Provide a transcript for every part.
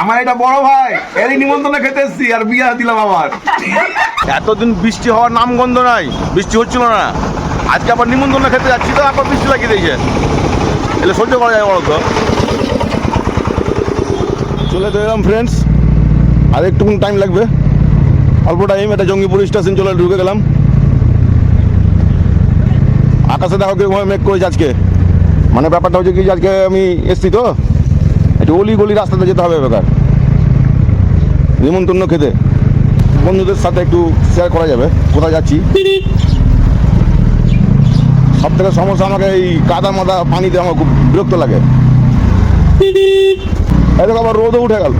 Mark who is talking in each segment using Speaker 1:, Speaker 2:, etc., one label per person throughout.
Speaker 1: আমার এটা বড় ভাই এরই নিমন্ত্রণে খেতে এসছি আর বিয়ে দিলাম আমার এতদিন বৃষ্টি হওয়ার নাম গন্ধ নাই বৃষ্টি হচ্ছিল না। আজকে আবার নিমন্ত্রণে খেতে যাচ্ছি তো আবার বৃষ্টি লাগিয়ে দিয়েছে। এলে সহ্য করা যায় বলো তো চলে তো এলাম ফ্রেন্ডস আর একটুকুন টাইম লাগবে। অল্প টাইম এটা জঙ্গিপুর স্টেশন চলে ঢুকে গেলাম। আকাশে দেখো কীরকম মেঘ করেছে আজকে। মানে ব্যাপারটা হচ্ছে কি আজকে আমি এসছি তো অলি গলি রাস্তাতে যেতে হবে বেকার নিমন্ত্রণ খেতে। বন্ধুদের সাথে একটু শেয়ার করা যাবে, কোথায় যাচ্ছি। সব থেকে সমস্যা আমাকে এই কাদা মাদা পানিতে আমার খুব বিরক্ত লাগে। এই আবার রোদও উঠে গেল।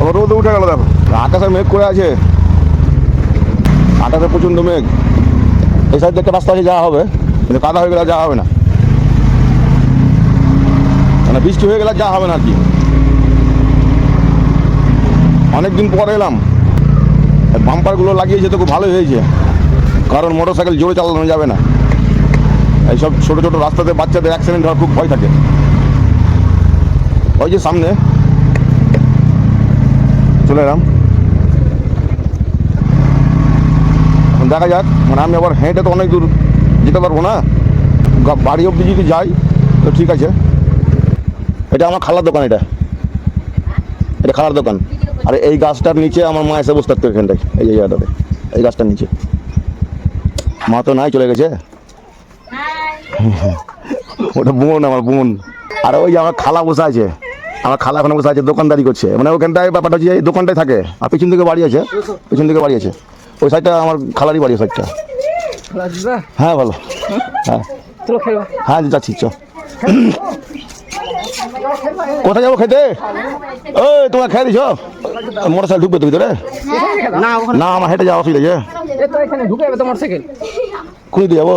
Speaker 1: আবার রোদও উঠে গেল, দেখো। আকাশে মেঘ করে আছে। আকাশে প্রচণ্ড মেঘ। এই সাইড একটা রাস্তা আছে, যাওয়া হবে। কিন্তু কাদা হয়ে গেলে যাওয়া হবে না। মানে বৃষ্টি হয়ে গেলে যা হবে না আর কি। অনেকদিন পরে এলাম। বাম্পারগুলো লাগিয়েছে তো খুব ভালোই হয়েছে। কারণ মোটর সাইকেল জোরে চালানো যাবে না। এইসব ছোটো ছোটো রাস্তাতে বাচ্চাদের অ্যাক্সিডেন্ট হওয়ার খুব ভয় থাকে। ওই যে সামনে। চলে এলাম। দেখা যাক। মানে আমি আবার হেঁটে তো অনেক দূর যেতে পারব না। বাড়ি অবধি যদি যাই, তো ঠিক আছে। এটা আমার খালার দোকান এটা। এটা খালার দোকান। আর এই গাছটার নিচে আমার মা এসে বসে থাকতো এখানটায় এই জায়গাটাতে এই গাছটার নিচে। মা তো নাই চলে গেছে? ওটা বোন আমার বোন। আর ওই যে আমার খালা বসে আছে। আমার খালা ওখানে বসে আছে দোকানদারি করছে। মানে ওখানটায় ব্যাপারটা হচ্ছে এই দোকানটায় থাকে। আর পিছন দিকে বাড়ি আছে। পিছন দিকে বাড়ি আছে। ওই সাইডটা আমার খালারই বাড়ি সাইডটা হ্যাঁ ভালো হ্যাঁ। হ্যাঁ যাচ্ছি চ কোথায় যাব খেতে? ওই তোমার খেয়ে দিছ? মোটর সাইকেল ঢুকবে তো ভিতরে?
Speaker 2: না
Speaker 1: না আমার হেঁটে যাওয়া অসুবিধা খুঁজে দিয়ে যাব।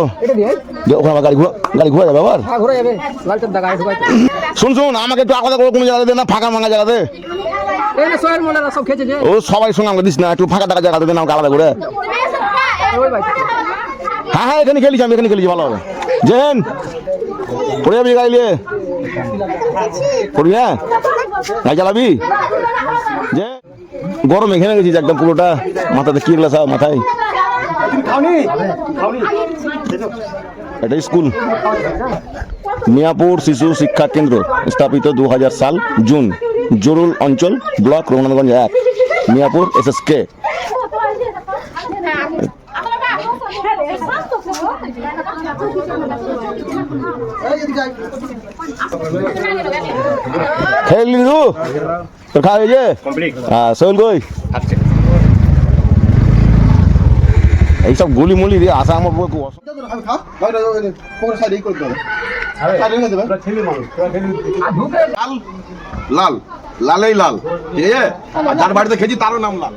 Speaker 1: ওখানে আমার গাড়ি ঘোরা গাড়ি ঘোরা যাবে আবার?
Speaker 2: হ্যাঁ
Speaker 1: শুন শুন আমাকে একটু আলাদা করে কোনো জায়গাতে দে না ফাঁকা
Speaker 2: খেয়েছে যে।
Speaker 1: ও সবাই সঙ্গে আমাকে দিস না একটু ফাঁকা টাকা জায়গাতে দে না আমাকে আলাদা করে। হ্যাঁ হ্যাঁ এখানে খেলিছি আমি এখানে খেলিছি ভালো হবে। জেন পড়ে যাবি গাড়ি নিয়ে? পড়বি হ্যাঁ চালাবি যে, গরমে ঘেমে গেছিস একদম পুরোটা। মাথাতে কি সব মাথায়? এটা স্কুল। মিয়াপুর শিশু শিক্ষা কেন্দ্র স্থাপিত দু হাজার সাল জুন। জরুল অঞ্চল ব্লক রঘুনাথগঞ্জ এক। মিয়াপুর এস নিলি তু তোর খাওয়া হয়েছে? হ্যাঁ এইসব গুলি মুলি দিয়ে আসা আমার খুব লাল লাল, লালেই লাল। যার বাড়িতে খেয়েছি তারও নাম লাল।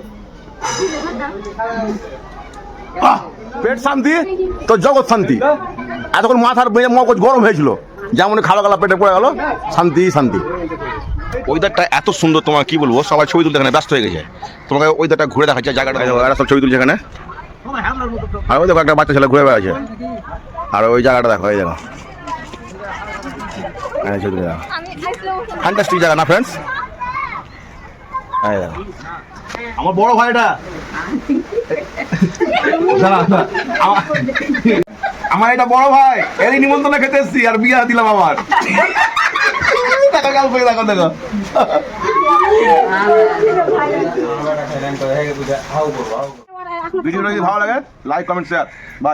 Speaker 1: পেট শান্তি তো জগৎ শান্তি। এতক্ষণ মাথার বেজে মগজ গরম হয়েছিল যেমন খালো গালা পেটে পড়ে গেল শান্তি শান্তি। ওয়েদারটা এত সুন্দর তোমার কি বলব? সবাই ছবি তুলতে এখানে ব্যস্ত হয়ে গেছে। তোমাকে ওয়েদারটা ঘুরে দেখাচ্ছে জায়গাটা সব ছবি তুলছে এখানে। আর ওই দেখো একটা বাচ্চা ছেলে ঘুরে বেড়াচ্ছে। আর ওই জায়গাটা দেখো এই দেখো। হ্যাঁ ফ্যান্টাস্টিক জায়গা না ফ্রেন্ডস আমার বড় ভাইটা। আমার- এটা বড় ভাই। এরই নিমন্ত্রণে খেতে এসছি আর বিয়া দিলাম আমার দেখো ভিডিওটা যদি ভালো লাগে লাইক কমেন্ট শেয়ার বাই